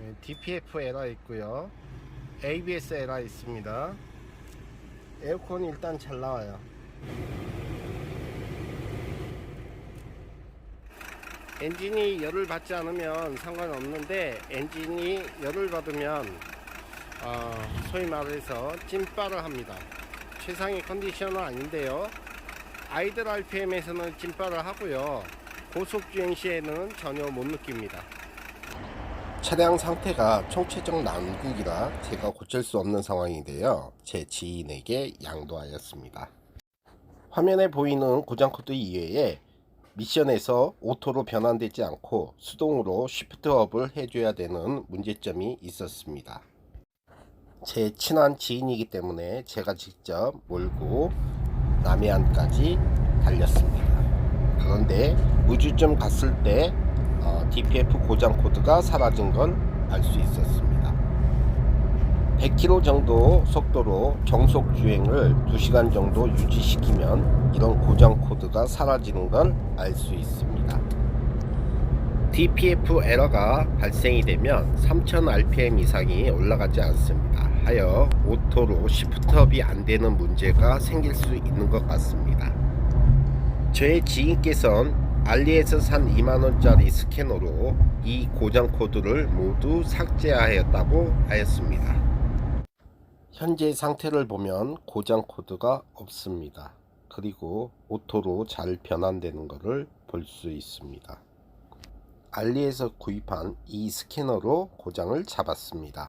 네, DPF 에러 있고요. ABS 에러 있습니다. 에어컨 일단 잘 나와요. 엔진이 열을 받지 않으면 상관없는데 엔진이 열을 받으면 어, 소위 말해서 찐빠를 합니다. 최상의 컨디션은 아닌데요. 아이들 RPM에서는 찐빠를 하고요. 고속 주행 시에는 전혀 못 느낍니다. 차량 상태가 총체적 난국이라 제가 고칠 수 없는 상황인데요. 제 지인에게 양도하였습니다. 화면에 보이는 고장 코드 이외에 미션에서 오토로 변환되지 않고 수동으로 쉬프트업을 해줘야 되는 문제점이 있었습니다. 제 친한 지인이기 때문에 제가 직접 몰고 남해안까지 달렸습니다. 그런데 무주점 갔을 때 어, DPF 고장 코드가 사라진 걸알수 있었습니다. 100km 정도 속도로 정속 주행을 2시간 정도 유지시키면 이런 고장 코드가 사라지는 걸알수 있습니다. DPF 에러가 발생이 되면 3000 rpm 이상이 올라가지 않습니다. 하여 오토로 시프트업이 안 되는 문제가 생길 수 있는 것 같습니다. 저의 지인께서는 알리에서 산 2만원짜리 스캐너로 이 고장 코드를 모두 삭제하였다고 하였습니다. 현재 상태를 보면 고장 코드가 없습니다. 그리고 오토로 잘 변환되는 것을 볼 수 있습니다. 알리에서 구입한 이 스캐너로 고장을 잡았습니다.